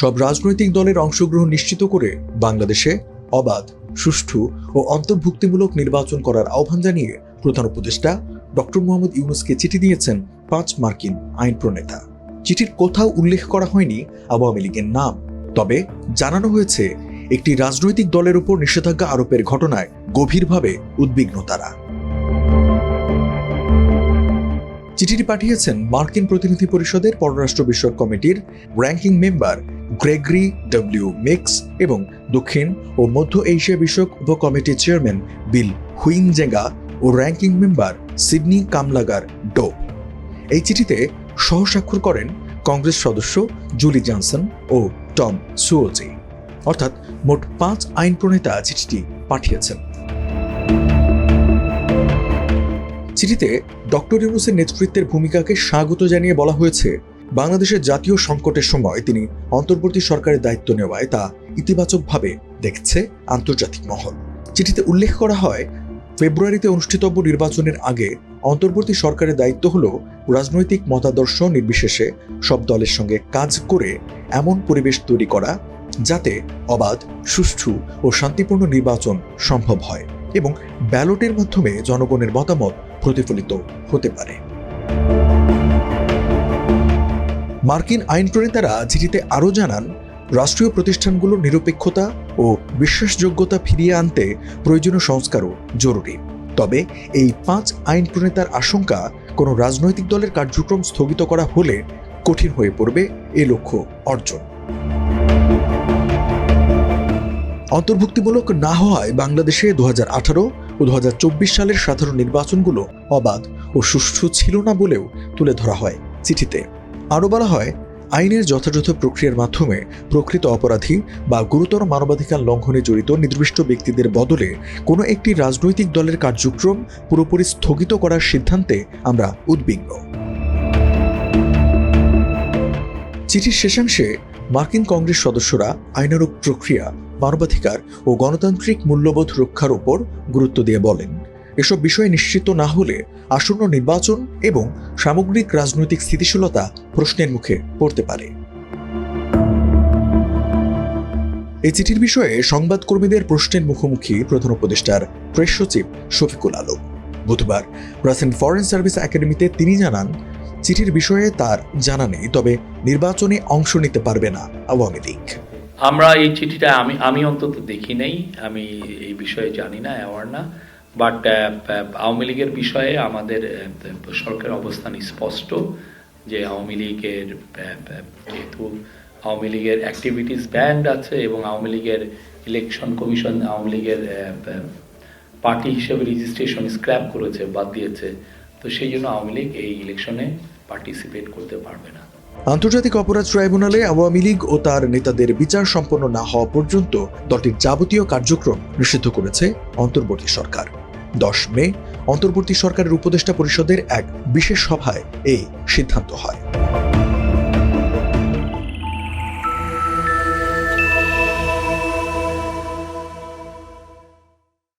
সব রাজনৈতিক দলের অংশগ্রহণ নিশ্চিত করে বাংলাদেশে অবাধ, সুষ্ঠু ও অন্তর্ভুক্তিমূলক নির্বাচন করার আহ্বান জানিয়ে প্রধান উপদেষ্টা ডক্টর মোহাম্মদ ইউনুসকে চিঠি দিয়েছেন পাঁচ মার্কিন আইন প্রণেতা। চিঠির কোথাও উল্লেখ করা হয়নি আওয়ামী লীগের নাম। তবে জানানো হয়েছে, একটি রাজনৈতিক দলের উপর নিষেধাজ্ঞা আরোপের ঘটনায় গভীরভাবে উদ্বিগ্ন তারা। চিঠিটি পাঠিয়েছেন মার্কিন প্রতিনিধি পরিষদের পররাষ্ট্র বিষয়ক কমিটির ranking member Gregory W Meeks এবং দক্ষিণ ও মধ্য এশিয়া বিষয়ক উপকমিটির চেয়ারম্যান বিল হুইনজেঙ্গা ও ranking member Sydney Kamlager Dove. এই চিঠিতে সহস্বাক্ষর করেন কংগ্রেস সদস্য জুলি জনসন ও টম সুওজি অর্থাৎ মোট পাঁচ আইন প্রণেতা চিঠিটি পাঠিয়েছেন। চিঠিতে ডক্টর ইউনুসের নেতৃত্বের ভূমিকাকে স্বাগত জানিয়ে বলা হয়েছে বাংলাদেশের জাতীয় সংকটের সময় তিনি অন্তর্বর্তী সরকারের দায়িত্ব নেওয়ায় তা ইতিবাচকভাবে দেখছে আন্তর্জাতিক মহল। চিঠিতে উল্লেখ করা হয়, ফেব্রুয়ারিতে অনুষ্ঠিতব্য নির্বাচনের আগে অন্তর্বর্তী সরকারের দায়িত্ব হল রাজনৈতিক মতাদর্শ নির্বিশেষে সব দলের সঙ্গে কাজ করে এমন পরিবেশ তৈরি করা যাতে অবাধ, সুষ্ঠু ও শান্তিপূর্ণ নির্বাচন সম্ভব হয় এবং ব্যালটের মাধ্যমে জনগণের মতামত প্রতিফলিত হতে পারে। মার্কিন আইন প্রণেতারা চিঠিতে আরও জানান, রাষ্ট্রীয় প্রতিষ্ঠানগুলোর নিরপেক্ষতা ও বিশ্বাসযোগ্যতা ফিরিয়ে আনতে প্রয়োজনীয় সংস্কারও জরুরি। তবে এই পাঁচ আইন প্রণেতার আশঙ্কা কোনো রাজনৈতিক দলের কার্যক্রম স্থগিত করা হলে কঠিন হয়ে পড়বে এ লক্ষ্য অর্জন। অন্তর্ভুক্তিমূলক না হওয়ায় বাংলাদেশে দু হাজার আঠারো ও দু হাজার চব্বিশ সালের সাধারণ নির্বাচনগুলো অবাধ ও সুষ্ঠু ছিল না বলেও তুলে ধরা হয় চিঠিতে। আরও বলা হয়, আইনের যথাযথ প্রক্রিয়ার মাধ্যমে প্রকৃত অপরাধী বা গুরুতর মানবাধিকার লঙ্ঘনে জড়িত নির্দিষ্ট ব্যক্তিদের বদলে কোনো একটি রাজনৈতিক দলের কার্যক্রম পুরোপুরি স্থগিত করার সিদ্ধান্তে আমরা উদ্বিগ্ন। চিঠির শেষাংশে মার্কিন কংগ্রেস সদস্যরা আইনানুগ প্রক্রিয়া, মানবাধিকার ও গণতান্ত্রিক মূল্যবোধ রক্ষার উপর গুরুত্ব দিয়ে বলেন। এসব বিষয় নিশ্চিত না হলে আসন্ন নির্বাচন এবং সামগ্রিক রাজনৈতিক স্থিতিশীলতা প্রশ্নের মুখে পড়তে পারে। এই চিঠির বিষয়ে সংবাদকর্মীদের প্রশ্নের মুখোমুখি প্রধান উপদেষ্টার প্রেস সচিব শফিকুল আলম। বুধবার প্রেসেন্ট ফরেন সার্ভিস একাডেমিতে তিনি জানান, চিঠির বিষয়ে তার জানা নেই, তবে নির্বাচনে অংশ নিতে পারবে না আওয়ামী লীগ। আমরা এই চিঠিটা আমি আমি অন্তত দেখি নাই, আমি এই বিষয়ে জানি না অ্যাওয়ার না। বাট আওয়ামী লীগের বিষয়ে আমাদের সরকারের অবস্থান স্পষ্ট যে আওয়ামী লীগের আহ, যেহেতু আওয়ামী লীগের অ্যাক্টিভিটিস ব্যান্ড আছে এবং আওয়ামী লীগের ইলেকশন কমিশন আওয়ামী লীগের পার্টি হিসেবে রেজিস্ট্রেশন স্ক্র্যাপ করেছে বাদ দিয়েছে। তো সেই জন্য আওয়ামী লীগ এই ইলেকশনে পার্টিসিপেট করতে পারবে না। আন্তর্জাতিক অপরাধ ট্রাইব্যুনালে আওয়ামী লীগ ও তার নেতাদের বিচার সম্পন্ন না হওয়া পর্যন্ত দলটির যাবতীয় কার্যক্রম নিষিদ্ধ করেছে অন্তর্বর্তী সরকার। দশ মে অন্তর্বর্তী সরকারের উপদেষ্টা পরিষদের এক বিশেষ সভায় এই সিদ্ধান্ত হয়।